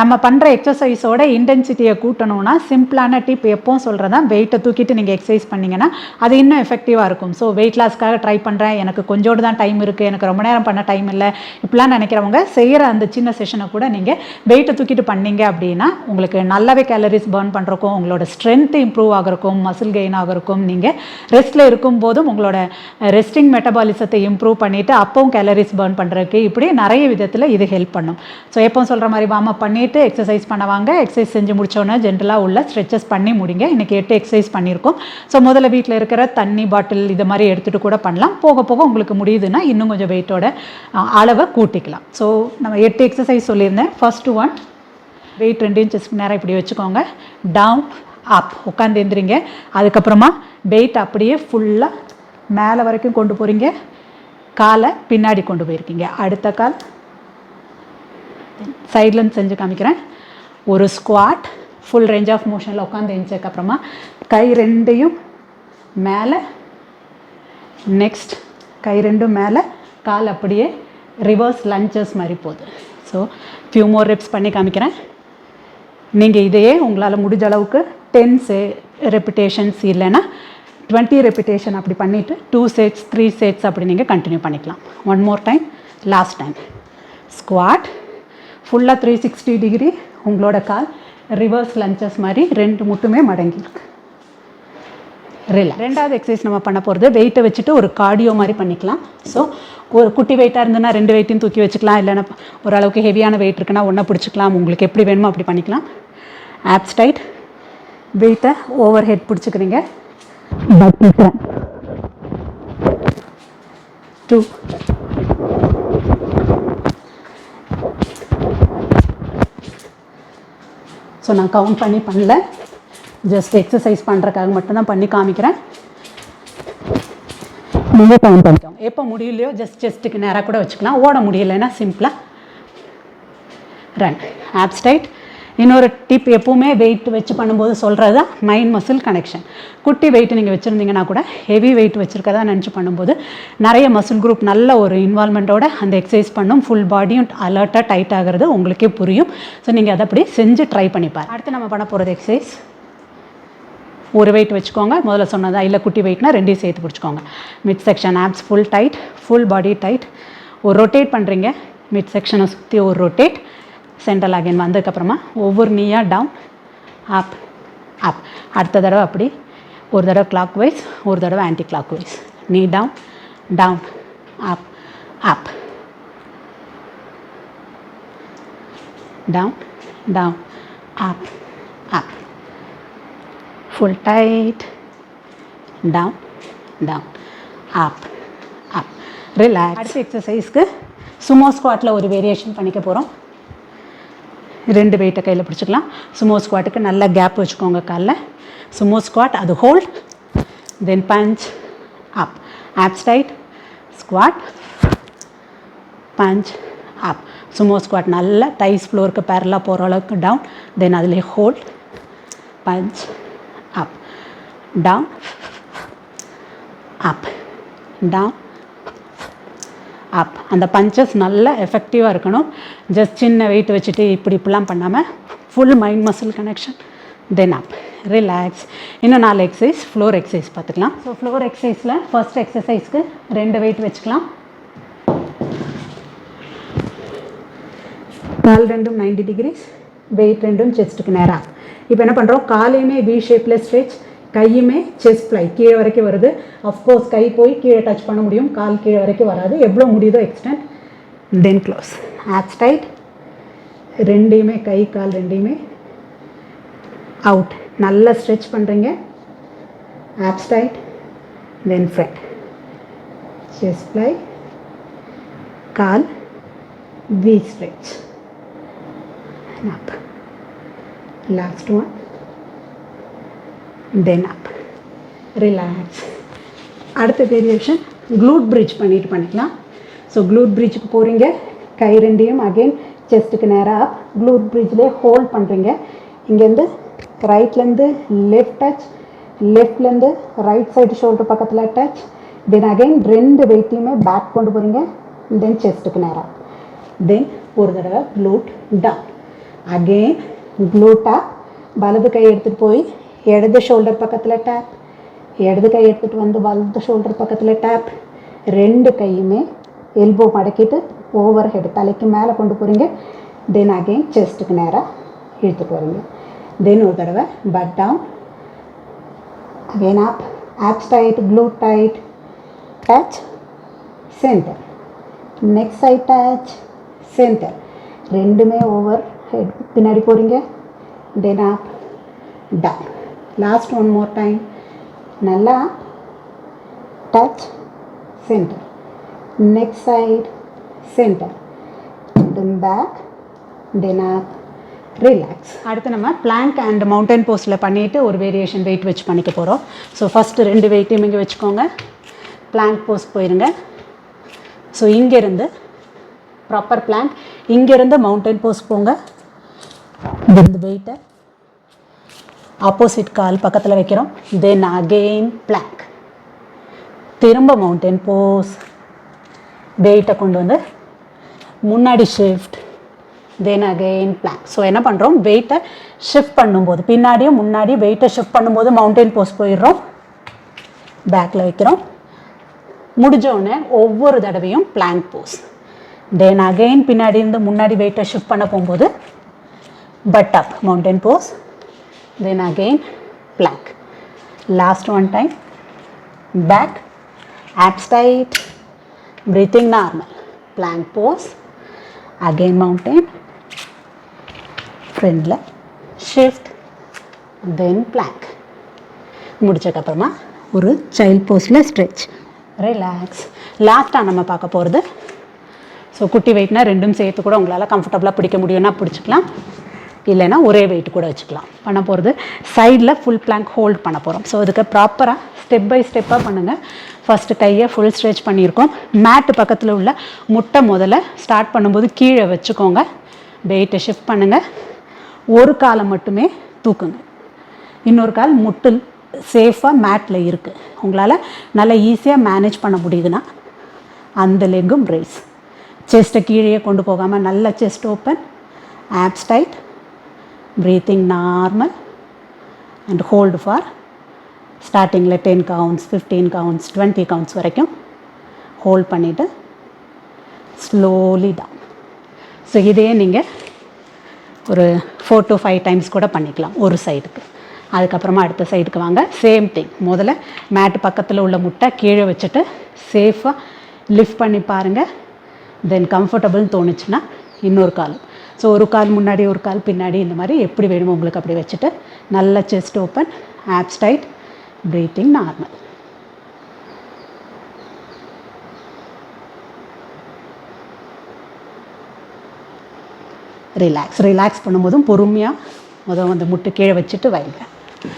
நம்ம பண்ணுற எக்ஸசைஸோட இன்டென்சிட்டியை கூட்டணும்னா சிம்பிளான டிப் எப்போவும் சொல்கிறதான் வெயிட்டை தூக்கிட்டு நீங்கள் எக்ஸசைஸ் பண்ணிங்கன்னா அது இன்னும் எஃபெக்டிவாக இருக்கும். ஸோ வெயிட் லாஸ்க்காக ட்ரை பண்ணுறேன் எனக்கு கொஞ்சோடு தான் டைம் இருக்குது எனக்கு ரொம்ப நேரம் பண்ண டைம் இல்லை. இப்படிலாம் நினைக்கிறவங்க செய்கிற அந்த சின்ன செஷனை கூட நீங்கள் வெயிட்டை தூக்கிட்டு பண்ணீங்க அப்படின்னா உங்களுக்கு நல்லாவே கேலரிஸ் பர்ன் பண்ணுறக்கும் உங்களோட ஸ்ட்ரென்த் இம்ப்ரூவ் ஆகிறக்கும் மசில் கெயின் ஆகிறக்கும் நீங்கள் ரெஸ்ட்டில் இருக்கும் போதும் உங்களோட ரெஸ்டிங் மெட்டபாலிசத்தை இம்ப்ரூவ் பண்ணிவிட்டு அப்பவும் கேலரிஸ் பர்ன் பண்ணுறதுக்கு இப்படி நிறைய விதத்தில் இது ஹெல்ப் பண்ணும். ஸோ எப்போ சொல்கிற மாதிரி வார்ம் அப் பண்ணிவிட்டு எக்ஸசைஸ் பண்ணுவாங்க எக்ஸசைஸ் செஞ்சு முடிச்சோன்னே ஜென்ரலாக உள்ள ஸ்ட்ரெச்சஸ் பண்ணி முடிங்க. இன்றைக்கி எட்டு எக்ஸசைஸ் பண்ணியிருக்கோம். ஸோ முதல்ல வீட்டில் இருக்கிற தண்ணி பாட்டில் இது மாதிரி எடுத்துகிட்டு கூட பண்ணலாம். போக போக உங்களுக்கு முடியுதுன்னா இன்னும் கொஞ்சம் வெயிட்டோட அளவை கூட்டிக்கலாம். ஸோ நம்ம எட்டு எக்ஸசைஸ் சொல்லியிருந்தேன். ஃபர்ஸ்ட் ஒன் வெயிட் ரெண்டு இன்ச்சஸ்க்கு நேரம் இப்படி வச்சுக்கோங்க. டவுன் அப் உட்காந்து எந்திரிங்க. அதுக்கப்புறமா வெயிட் அப்படியே ஃபுல்லாக மேலே வரைக்கும் கொண்டு போகிறீங்க காலை பின்னாடி கொண்டு போயிருக்கீங்க. அடுத்த கால் சைட்லேருந்து செஞ்சு காமிக்கிறேன். ஒரு ஸ்குவாட் ஃபுல் ரேஞ்ச் ஆஃப் மோஷனில் உட்காந்து எழுந்ததுக்கப்புறமா கை ரெண்டையும் மேலே நெக்ஸ்ட் கை ரெண்டும் மேலே கால் அப்படியே ரிவர்ஸ் லஞ்சஸ் மாதிரி போகுது. ஸோ ஃபியூ மோர் ரெப்ஸ் பண்ணி காமிக்கிறேன். நீங்கள் இதையே உங்களால் முடிஞ்ச அளவுக்கு டென் சே ரெப்பிட்டேஷன்ஸ் இல்லைன்னா டுவெண்ட்டி ரெப்பிட்டேஷன் அப்படி பண்ணிவிட்டு டூ செட்ஸ் த்ரீ செட்ஸ் அப்படி நீங்கள் கண்டினியூ பண்ணிக்கலாம். One more time last time squat ஃபுல்லாக த்ரீ சிக்ஸ்டி டிகிரி உங்களோட கால் ரிவர்ஸ் லஞ்சஸ் மாதிரி ரெண்டு முட்டுமே மடங்கியிருக்கு ரிலாக்ஸ் ரெண்டாவது எக்ஸசைஸ் நம்ம பண்ண போகிறது வெயிட்டை வச்சுட்டு ஒரு கார்டியோ மாதிரி பண்ணிக்கலாம். ஸோ ஒரு குட்டி வெயிட்டாக இருந்ததுன்னா ரெண்டு வெயிட்டையும் தூக்கி வச்சுக்கலாம். இல்லைன்னா ஓரளவுக்கு ஹெவியான வெயிட் இருக்குன்னா ஒன்றை பிடிச்சிக்கலாம். உங்களுக்கு எப்படி வேணுமோ அப்படி பண்ணிக்கலாம். ஆப்ஸ் டைட் வெயிட்டை ஓவர் ஹெட் பிடிச்சிக்கிறீங்க. டூ ஸோ நான் கவுண்ட் பண்ணி பண்ணல. ஜஸ்ட் எக்ஸசைஸ் பண்ணுறக்காக மட்டும்தான் பண்ணி காமிக்கிறேன். நீங்கள் கவுண்ட் பண்ணிக்கோங்க. எப்போ முடியலையோ ஜஸ்ட் செஸ்ட்டுக்கு நேராக கூட வச்சுக்கலாம். ஓட முடியலைன்னா சிம்பிளாக ரன் ஆப்ஸ்டைட் இன்னொரு டிப் எப்போவுமே வெயிட் வச்சு பண்ணும்போது சொல்கிறது தான் மைண்ட் மசில் கனெக்ஷன் குட்டி வெயிட் நீங்கள் வச்சுருந்தீங்கன்னா கூட ஹெவி வெயிட் வச்சுருக்கதா நினச்சி பண்ணும்போது நிறைய மசில் குரூப் நல்ல ஒரு இன்வால்மெண்ட்டோட அந்த எக்ஸசைஸ் பண்ணும். ஃபுல் பாடியும் அலர்ட்டாக டைட் ஆகிறது உங்களுக்கே புரியும். ஸோ நீங்கள் அதை அப்படி செஞ்சு ட்ரை பண்ணிப்பார் அடுத்து நம்ம பண்ண போகிறது எக்ஸசைஸ் ஒரு வெயிட் வச்சுக்கோங்க. முதல்ல சொன்னதா இல்லை குட்டி வெயிட்னா ரெண்டையும் சேர்த்து பிடிச்சிக்கோங்க. Mid section abs full tight full body tight ஒரு ரொட்டேட் பண்ணுறீங்க மிட் செக்ஷனை சுற்றி ஒரு ரொட்டேட் சென்ட்ரல் அகைன் வந்ததுக்கப்புறமா ஒவ்வொரு நீயாக டவுன் அப் அப் அடுத்த தடவை அப்படி. ஒரு தடவை கிளாக் வைஸ் ஒரு தடவை ஆன்டி கிளாக் வைஸ் நீ down down up up down down up up full tight down down up up relax அடுத்த எக்ஸசைஸ்க்கு சுமோ ஸ்குவாட்டில் ஒரு வேரியேஷன் பண்ணிக்க போகிறோம் ரெண்டு வெயிட்டை கையில் பிடிச்சிக்கலாம். சுமோ ஸ்குவாட்டுக்கு நல்ல கேப் வச்சுக்கோங்க காலில். சுமோ ஸ்குவாட் அது hold then punch up abs tight squat punch up sumo squat நல்ல டைஸ் ஃப்ளோருக்கு பேரலாக போகிற அளவுக்கு டவுன் தென் அதிலே hold punch up down up down up அந்த பஞ்சஸ் நல்லா எஃபெக்டிவாக இருக்கணும். ஜஸ்ட் சின்ன வெயிட் வச்சுட்டு இப்படி இப்படிலாம் பண்ணாமல் full mind muscle connection then up relax இன்னும் நாலு எக்ஸசைஸ் ஃப்ளோர் எக்ஸசைஸ் பார்த்துக்கலாம். ஸோ ஃப்ளோர் எக்ஸசைஸில் ஃபர்ஸ்ட் எக்ஸசைஸ்க்கு ரெண்டு வெயிட் வச்சுக்கலாம். கால் ரெண்டும் நைன்டி டிகிரிஸ் வெயிட் ரெண்டும் செஸ்ட்டுக்கு நேராக இப்போ என்ன பண்ணுறோம் காலையுமே பி ஷேப்பில் ஸ்ட்ரெச் கையுமே செஸ்ட் ஃப்ளை கீழே வரைக்கும் வருது. அஃப்கோர்ஸ் கை போய் கீழே டச் பண்ண முடியும். கால் கீழே வரைக்கும் வராது. எவ்வளோ முடியுதோ எக்ஸ்டென்ட் தென் க்ளோஸ் ஆப்ஸ்டைட் ரெண்டையுமே கை கால் ரெண்டையுமே அவுட் நல்லா ஸ்ட்ரெச் பண்ணுறீங்க abs tight then front chest fly கால். V stretch up last one then up relax அடுத்த வேரியேஷன் க்ளூட் பிரிட்ஜ் பண்ணிட்டு பண்ணிக்கலாம். ஸோ க்ளூட் பிரிட்ஜுக்கு போகிறீங்க கை ரெண்டையும் அகெயின் செஸ்ட்டுக்கு நேராக அப் க்ளூட் பிரிட்ஜ்லேயே ஹோல்ட் பண்ணுறீங்க இங்கேருந்து ரைட்லேருந்து லெஃப்ட் டச் லெஃப்ட்லேருந்து ரைட் சைடு ஷோல்டர் பக்கத்தில் டச் தென் அகைன் ரெண்டு வெயிட்டையுமே பேக் கொண்டு போகிறீங்க தென் செஸ்ட்டுக்கு நேராக தென் ஒரு தடவை க்ளூட் டவுன் அகெயின் க்ளூட்டா வலது கை எடுத்துகிட்டு போய் இடது ஷோல்டர் பக்கத்தில் டேப் இடது கை எடுத்துகிட்டு வந்து வலது ஷோல்டர் பக்கத்தில் டேப் ரெண்டு கையுமே எல்போ மடக்கிட்டு ஓவர் ஹெட் தலைக்கு மேலே கொண்டு போகிறீங்க தென் அகெயின் செஸ்ட்டுக்கு நேராக இழுத்துட்டு வரீங்க தென் ஒரு தடவை butt down again ab abs tight glute tight touch centre next side touch centre ரெண்டுமே ஓவர் ஹெட் பின்னாடி போகிறீங்க then ab down last one more time நல்லா touch centre next side centre then back then up relax அடுத்து நம்ம blank and mountain போஸ்டில் பண்ணிவிட்டு ஒரு variation wait வச்சு பண்ணிக்க போகிறோம் ஸோ ஃபஸ்ட்டு ரெண்டு வெயிட்டையும் இங்கே வச்சுக்கோங்க. பிளாங்க் போஸ்ட் போயிருங்க. ஸோ இங்கேருந்து ப்ராப்பர் பிளாங்க் இங்கேருந்து மவுண்டன் போஸ்ட் போங்க. இந்த வெயிட்டை ஆப்போசிட் கால் பக்கத்தில் வைக்கிறோம். தென் அகெயின் பிளாங்க் திரும்ப மவுண்டன் போஸ் வெயிட்டை கொண்டு வந்து முன்னாடி shift then again plank so என்ன பண்ணுறோம் வெயிட்டை ஷிஃப்ட் பண்ணும்போது பின்னாடியும் முன்னாடி வெயிட்டை ஷிஃப்ட் பண்ணும்போது மவுண்டன் போஸ் போயிடுறோம். பேக்கில் வைக்கிறோம். முடிஞ்சோடனே ஒவ்வொரு தடவையும் பிளாங்க் போஸ் தென் அகெயின் பின்னாடி இருந்து முன்னாடி வெயிட்டை ஷிஃப்ட் பண்ண போகும்போது butt up mountain pose then again plank last one time back abs tight breathing normal. Plank pose. Again mountain. ஃப்ரெண்டில் ஷிஃப்ட் தென் பிளாங்க் முடிச்சதுக்கப்புறமா ஒரு சைல்ட் போஸில் ஸ்ட்ரெச் ரிலாக்ஸ் லாஸ்ட்டாக நம்ம பார்க்க போகிறது ஸோ குட்டி வெயிட்னா ரெண்டும் சேர்த்து கூட உங்களால் கம்ஃபர்டபுளாக பிடிக்க முடியும்னா பிடிச்சிக்கலாம். இல்லைன்னா ஒரே வெயிட் கூட வச்சுக்கலாம். பண்ண போகிறது சைடில் ஃபுல் பிளாங்க் ஹோல்ட் பண்ண போகிறோம் ஸோ அதுக்கு ப்ராப்பராக ஸ்டெப் பை ஸ்டெப்பாக பண்ணுங்கள் ஃபஸ்ட்டு கையை ஃபுல் ஸ்ட்ரெச் பண்ணியிருக்கோம். மேட்டு பக்கத்தில் உள்ள முட்டை முதல்ல ஸ்டார்ட் பண்ணும்போது கீழே வச்சுக்கோங்க. வெயிட்டை ஷிஃப்ட் பண்ணுங்கள் ஒரு காலை மட்டுமே தூக்குங்க. இன்னொரு கால் முட்டு சேஃபாக மேட்டில் இருக்குது உங்களால் நல்லா ஈஸியாக மேனேஜ் பண்ண முடியுதுன்னா அந்த லெக்கும் ரைஸ் செஸ்ட்டை கீழே கொண்டு போகாமல் நல்ல chest open abs tight breathing normal and hold for ஸ்டார்டிங்கில் ten counts fifteen counts twenty counts வரைக்கும் ஹோல்ட் பண்ணிவிட்டு ஸ்லோலி டவுன் ஸோ இதே நீங்கள் ஒரு ஃபோர் டு ஃபைவ் டைம்ஸ் கூட பண்ணிக்கலாம் ஒரு சைடுக்கு அதுக்கப்புறமா அடுத்த சைடுக்கு வாங்க. சேம் திங் முதல்ல மேட்டு பக்கத்தில் உள்ள முட்டை கீழே வச்சுட்டு சேஃபாக லிஃப்ட் பண்ணி பாருங்கள் தென் கம்ஃபர்டபுள்னு தோணுச்சுன்னா இன்னொரு கால். ஸோ ஒரு கால் முன்னாடி ஒரு கால் பின்னாடி இந்த மாதிரி எப்படி வேணுமோ உங்களுக்கு அப்படி வச்சுட்டு நல்ல chest open abs tight breathing normal relax relax பண்ணும்போதும் பொறுமையாக முதல் வந்து முட்டு கீழே வச்சுட்டு வைங்க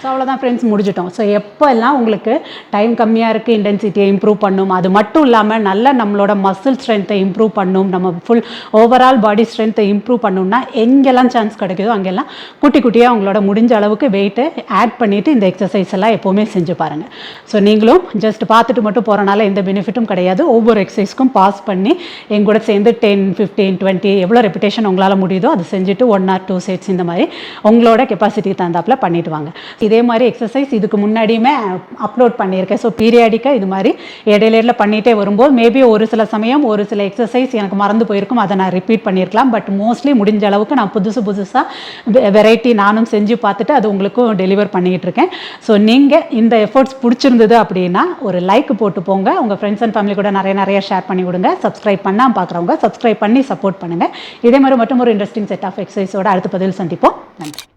ஸோ அவ்வளோதான் ஃப்ரெண்ட்ஸ் முடிஞ்சிட்டோம். ஸோ எப்போல்லாம் உங்களுக்கு டைம் கம்மியாக இருக்குது இன்டென்சிட்டியை இம்ப்ரூவ் பண்ணும் அது மட்டும் இல்லாமல் நல்ல நம்மளோட மசில் ஸ்ட்ரென்த்தை இம்ப்ரூவ் பண்ணும் நம்ம ஃபுல் ஓவரால் பாடி ஸ்ட்ரென்த்தை இம்ப்ரூவ் பண்ணணும்னா எங்கெல்லாம் சான்ஸ் கிடைக்குதோ அங்கெல்லாம் குட்டி குட்டியாக உங்களோட முடிஞ்ச அளவுக்கு வெயிட்டை ஆட் பண்ணிவிட்டு இந்த எக்ஸசைஸ் எல்லாம் எப்போவுமே செஞ்சு பாருங்கள் ஸோ நீங்களும் ஜஸ்ட் பார்த்துட்டு மட்டும் போகிறனால எந்த பெனிஃபிட்டும் கிடையாது. ஒவ்வொரு எக்ஸசைஸ்க்கும் பாஸ் பண்ணி எங்கூட சேர்ந்து டென் ஃபிஃப்டீன் டுவெண்ட்டி எவ்வளோ ரெப்புடேஷன் உங்களால் முடியுதோ அது செஞ்சுட்டு ஒன் ஆர் டூ செட்ஸ் இந்த மாதிரி உங்களோட கெப்பாசிட்டி தகுந்தாப்பில் பண்ணிவிட்டு வாங்க. இதே மாதிரி எக்ஸசைஸ் இதுக்கு முன்னாடியுமே அப்லோட் பண்ணியிருக்கேன். ஸோ பீரியாடிக்காக இது மாதிரி இடையில பண்ணிகிட்டே வரும்போது மேபி ஒரு சில சமயம் ஒரு சில எக்ஸசைஸ் எனக்கு மறந்து போயிருக்கும். அதை நான் ரிப்பீட் பண்ணியிருக்கலாம். பட் மோஸ்ட்லி முடிஞ்ச அளவுக்கு நான் புதுசு புதுசாக வெரைட்டி நானும் செஞ்சு பார்த்துட்டு அது உங்களுக்கும் டெலிவர் பண்ணிக்கிட்டு இருக்கேன். ஸோ நீங்கள் இந்த எஃபர்ட்ஸ் பிடிச்சிருந்தது அப்படின்னா ஒரு லைக் போட்டு போங்க. உங்கள் ஃப்ரெண்ட்ஸ் அண்ட் ஃபேமிலி கூட நிறைய நிறைய ஷேர் பண்ணி கொடுங்க சப்ஸ்கிரைப் பண்ணால் பார்க்குறவங்க சப்ஸ்கிரைப் பண்ணி சப்போர்ட் பண்ணுங்கள் இதே மாதிரி மட்டும் ஒரு இன்ட்ரெஸ்டிங் செட் ஆஃப் எக்ஸசைஸோட அடுத்த பதில் சந்திப்போம். நன்றி.